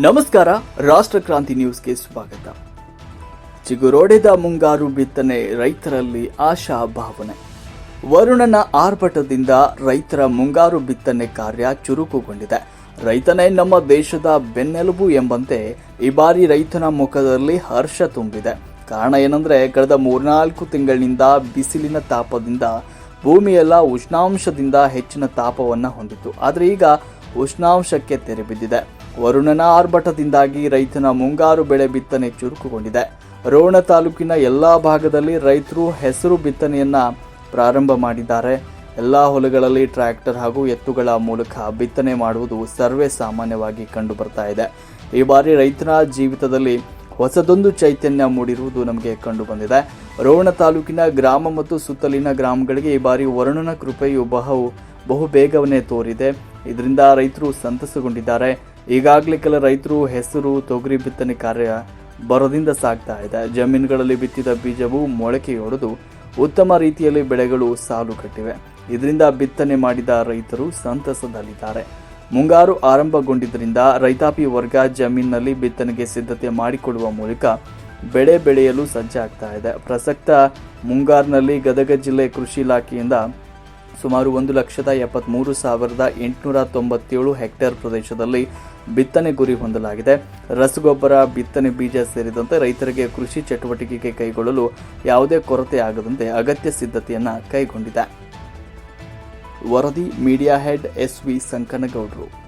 ನಮಸ್ಕಾರ, ರಾಷ್ಟ್ರ ಕ್ರಾಂತಿ ನ್ಯೂಸ್ಗೆ ಸ್ವಾಗತ. ಚಿಗುರೊಡೆದ ಮುಂಗಾರು ಬಿತ್ತನೆ ರೈತರಲ್ಲಿ ಆಶಾ ಭಾವನೆ. ವರುಣನ ಆರ್ಭಟದಿಂದ ರೈತರ ಮುಂಗಾರು ಬಿತ್ತನೆ ಕಾರ್ಯ ಚುರುಕುಗೊಂಡಿದೆ. ರೈತನೇ ನಮ್ಮ ದೇಶದ ಬೆನ್ನೆಲುಬು ಎಂಬಂತೆ ಈ ಬಾರಿ ರೈತನ ಮುಖದಲ್ಲಿ ಹರ್ಷ ತುಂಬಿದೆ. ಕಾರಣ ಏನಂದ್ರೆ, ಕಳೆದ ಮೂರ್ನಾಲ್ಕು ತಿಂಗಳಿನಿಂದ ಬಿಸಿಲಿನ ತಾಪದಿಂದ ಭೂಮಿಯೆಲ್ಲ ಉಷ್ಣಾಂಶದಿಂದ ಹೆಚ್ಚಿನ ತಾಪವನ್ನ ಹೊಂದಿತ್ತು. ಆದರೆ ಈಗ ಉಷ್ಣಾಂಶಕ್ಕೆ ತೆರೆ ಬಿದ್ದಿದೆ. ವರುಣನ ಆರ್ಭಟದಿಂದಾಗಿ ರೈತನ ಮುಂಗಾರು ಬೆಳೆ ಬಿತ್ತನೆ ಚುರುಕುಗೊಂಡಿದೆ. ರೋಣ ತಾಲೂಕಿನ ಎಲ್ಲಾ ಭಾಗದಲ್ಲಿ ರೈತರು ಹೆಸರು ಬಿತ್ತನೆಯನ್ನ ಪ್ರಾರಂಭ ಮಾಡಿದ್ದಾರೆ. ಎಲ್ಲಾ ಹೊಲಗಳಲ್ಲಿ ಟ್ರ್ಯಾಕ್ಟರ್ ಹಾಗೂ ಎತ್ತುಗಳ ಮೂಲಕ ಬಿತ್ತನೆ ಮಾಡುವುದು ಸರ್ವೇ ಸಾಮಾನ್ಯವಾಗಿ ಕಂಡು ಇದೆ. ಈ ಬಾರಿ ರೈತನ ಜೀವಿತದಲ್ಲಿ ಹೊಸದೊಂದು ಚೈತನ್ಯ ಮೂಡಿರುವುದು ನಮಗೆ ಕಂಡು ಬಂದಿದೆ ರೋಣ ತಾಲೂಕಿನ ಗ್ರಾಮ ಮತ್ತು ಸುತ್ತಲಿನ ಗ್ರಾಮಗಳಿಗೆ ಈ ಬಾರಿ ವರುಣನ ಕೃಪೆಯು ಬಹು ಬಹು ಬೇಗವನ್ನೇ ತೋರಿದೆ. ಇದರಿಂದ ರೈತರು ಸಂತಸಗೊಂಡಿದ್ದಾರೆ. ಈಗಾಗಲೇ ಕೆಲ ರೈತರು ಹೆಸರು, ತೊಗರಿ ಬಿತ್ತನೆ ಕಾರ್ಯ ಬರದಿಂದ ಸಾಗ್ತಾ ಇದೆ. ಜಮೀನುಗಳಲ್ಲಿ ಬಿತ್ತಿದ ಬೀಜವು ಮೊಳಕೆಯೊಡೆದು ಉತ್ತಮ ರೀತಿಯಲ್ಲಿ ಬೆಳೆಗಳು ಸಾಲು ಕಟ್ಟಿವೆ. ಇದರಿಂದ ಬಿತ್ತನೆ ಮಾಡಿದ ರೈತರು ಸಂತಸದಲ್ಲಿದ್ದಾರೆ. ಮುಂಗಾರು ಆರಂಭಗೊಂಡಿದ್ದರಿಂದ ರೈತಾಪಿ ವರ್ಗ ಜಮೀನಿನಲ್ಲಿ ಬಿತ್ತನೆಗೆ ಸಿದ್ಧತೆ ಮಾಡಿಕೊಳ್ಳುವ ಮೂಲಕ ಬೆಳೆ ಬೆಳೆಯಲು ಸಜ್ಜಾಗ್ತಾ ಇದೆ. ಪ್ರಸಕ್ತ ಮುಂಗಾರಿನಲ್ಲಿ ಗದಗ ಜಿಲ್ಲೆ ಕೃಷಿ ಇಲಾಖೆಯಿಂದ ಸುಮಾರು ಒಂದು ಲಕ್ಷದ ಎಪ್ಪತ್ಮೂರು ಸಾವಿರದ ಎಂಟುನೂರ ತೊಂಬತ್ತೇಳು ಹೆಕ್ಟೇರ್ ಪ್ರದೇಶದಲ್ಲಿ ಬಿತ್ತನೆ ಗುರಿ ಹೊಂದಲಾಗಿದೆ. ರಸಗೊಬ್ಬರ, ಬಿತ್ತನೆ ಬೀಜ ಸೇರಿದಂತೆ ರೈತರಿಗೆ ಕೃಷಿ ಚಟುವಟಿಕೆಗೆ ಕೈಗೊಳ್ಳಲು ಯಾವುದೇ ಕೊರತೆ ಆಗದಂತೆ ಅಗತ್ಯ ಸಿದ್ಧತೆಯನ್ನು ಕೈಗೊಂಡಿದೆ. ವರದಿ ಮೀಡಿಯಾ ಹೆಡ್ ಎಸ್ ವಿ ಸಂಕನಗೌಡರು.